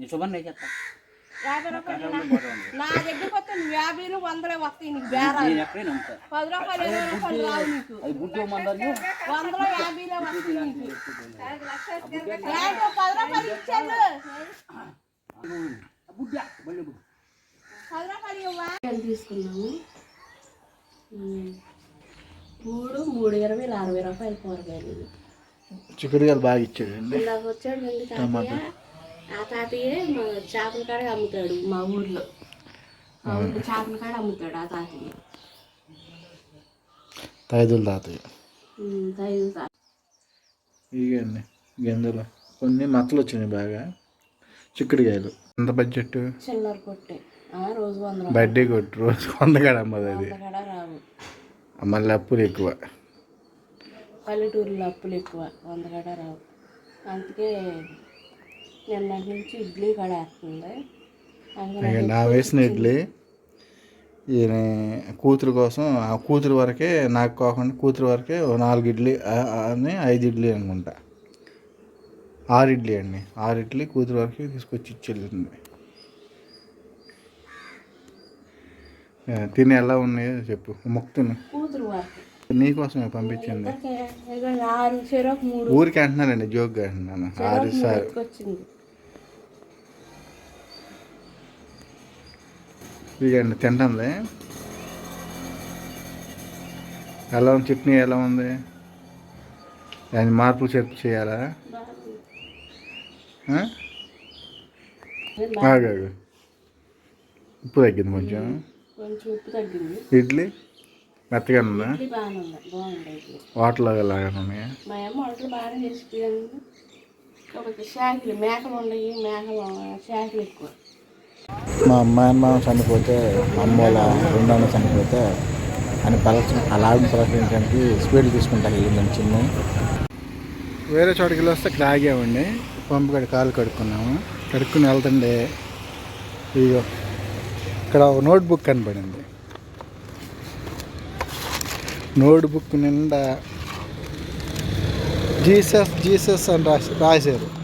నీ శుభన్ నేను చెప్తా. యాభై రూపాయలు నా- దగ్గరికి వస్తే నువ్వు యాభైలు వందలే వస్తాయి నీకు బేరాలు. పది రూపాయలు ఇరవై రూపాయలు రావు నీకు. వందలో యాభైలే వస్తాయి నీకు. పది రూపాయలు ఇచ్చాను పది రూపాయలు ఇవ్వా? తీసుకున్నాము. మూడు మూడు ఇరవై అరవై రూపాయలు కూరగాయలు. ఇవి. చిక్కుడుకాయలు బాగా అండి తాతయ్య. ఆ తాతయ్య మా చేపల కాడ అమ్ముతాడు మా ఊర్లో. మా ఊర్లో చేపల కాడ అమ్ముతాడు ఆ తాతయ్య. తైదుల తాతయ్య. ఉమ్, ఐదు తా- ఇవన్నీ గింజలు. కొన్ని మచ్చలు వచ్చినాయి బాగా. చిక్కుడుకాయలు. ఎంత బడ్జెట్? చిల్లర కొట్టే. ఆ, రోజు వంద బడ్డీ కొట్టు. రోజు అమ్మది అది. వంద కాడ రావు. మళ్ళీ అప్పులు ఎక్కువ. పల్లెటూరులో అప్పులు ఎక్కువ. వంద కాడ రావు. అందుకే నిన్నటి నుంచి ఇడ్లీ కాడ వేస్తుంది అందుకని ఇక నా వేసిన ఇడ్లీ. ఈయన కూతురు కోసం ఆ కూతురు వరకే నాకు కాకుండా కూతురు వరకే ఓ నాలుగు ఇడ్లీ అని ఐదు ఇడ్లీ అనుకుంటా. ఆరు ఇడ్లీ అండి. ఆరు ఇడ్లీ కూతురు వరకే తీసుకొచ్చి ఇచ్చేళ్ళింది. ఆ, తిని ఎలా ఉన్నాయో చెప్పు. వారికి. నీకోసమే పంపించింది. ఆరు చెరకు మూడు. ఊరికి అంటున్నానండి జోక్గా అంటున్నాను. ఆరు సార్. ఎత్తుకొచ్చింది. ఇదండి తింటుంది ఎలా ఉంది చట్నీ ఎలా ఉంది? దాని మార్పులు చెప్పు చేయాలా? ఆగు. ఉప్పు తగ్గింది కొంచెం. కొంచెం ఉప్పు తగ్గింది. ఇడ్లీ? మెత్తగా ఉందా? వాటర్లో లాగా ఉన్నాయా? మా అమ్మ వంటలు బాగానే చేసిపోయాను మేకలు ఉన్నాయి మేకలు షాకులు ఎక్కువ. మా అమ్మాయి మా చనిపోతే మా అమ్మ వాళ్ళ రెండో చనిపోతే అని పలచ అలాగే పలకరించడానికి స్పీడ్ తీసుకుంటా వెళ్ళిందని చిన్న వేరే చోటుకి వెళ్ళి వస్తే ఇక్కడ ఆగామండి. పంపు కడి కాలు కడుక్కున్నాము. కడుక్కుని వెళ్తుండే ఇగో ఇక్కడ ఒక నోట్ బుక్ కనపడింది నోట్బుక్ నిండా జీసస్ జీసస్ అని రాసి రాశారు.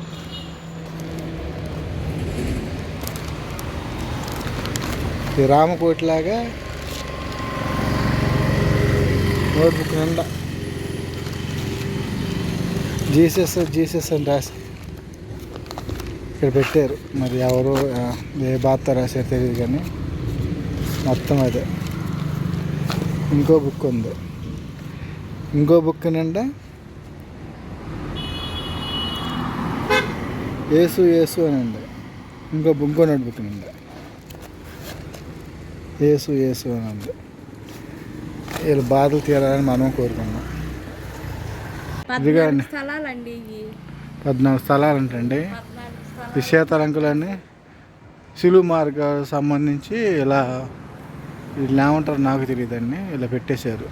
ఈ రామకోటిలాగా నోట్బుక్ నిండా జీసస్ జీసస్ అని రాసి ఇక్కడ పెట్టారు. మరి ఎవరు ఏ బాధతో రాశారు తెలియదు కానీ మొత్తం అదే. ఇంకో బుక్ ఉంది. ఇంకో బుక్ నిండా ఏసు ఏసు అని ఉంది. ఇంకో ఇంకో నోట్బుక్ నిండా ఏసు ఏసు అని ఉంది. వీళ్ళు బాధలు తీరాలని మనం కోరుకున్నాం ఇదిగోండి పద్నాలుగు స్థలాలు ఉంటాయండి ఈ శీతలంకులన్నీ సిలువు మార్గాలకు సంబంధించి ఇలా వీళ్ళు ఏమంటారు నాకు తెలియదండి. ఇలా పెట్టేశారు.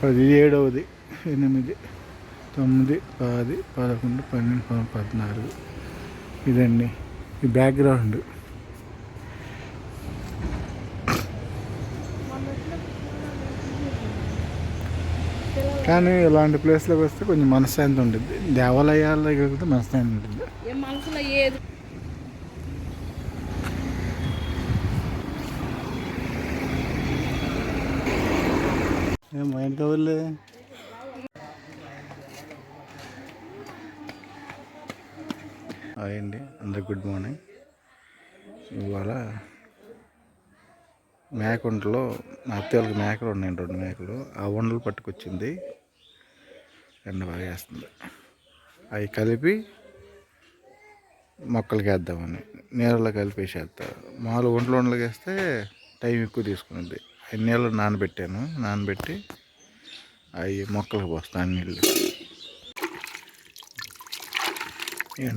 పది ఏడవది ఎనిమిది తొమ్మిది పది పదకొండు పన్నెండు పద్నాలుగు. ఇదండి ఈ బ్యాక్గ్రౌండ్. కానీ ఇలాంటి ప్లేస్లోకి వస్తే కొంచెం మనశ్శాంతి ఉంటుంది దేవాలయాల దగ్గరికి మనశ్శాంతి ఉంటుంది ఏం మా ఇంటికి ఏం మైండ్ హాయ్ అండి అందరికి గుడ్ మార్నింగ్. ఇవాళ మేకుంటలో మా అత్తయ్యలకు మేకలు ఉన్నాయి రెండు మేకలు ఆ వండలు పట్టుకొచ్చింది. ఎండ బాగా వేస్తుంది. అవి కలిపి మొక్కలకి వేద్దామని నీళ్ళలో కలిపేసేస్తా మామూలు ఒంట్లో వంటలకు వేస్తే టైం ఎక్కువ తీసుకుంది. నీళ్ళు నానబెట్టాను. నానబెట్టి అవి మొక్కలకు పోస్తాను నీళ్ళు.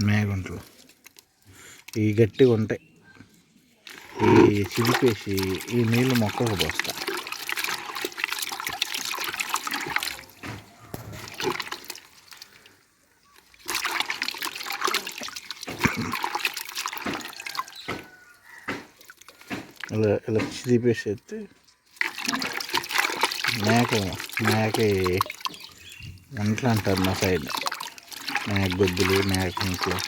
మేగుంట్లు ఇవి గట్టిగా ఉంటాయి. ఈ చిలిపేసి ఈ నీళ్ళు మొక్కలకు పోస్తా. ఇలా ఇలా చిలిపేసి ఎత్తి మేక మేక ఇంట్లో అంటారు మా సైడ్. మేక గొద్దులు మేక ఇంట్లో.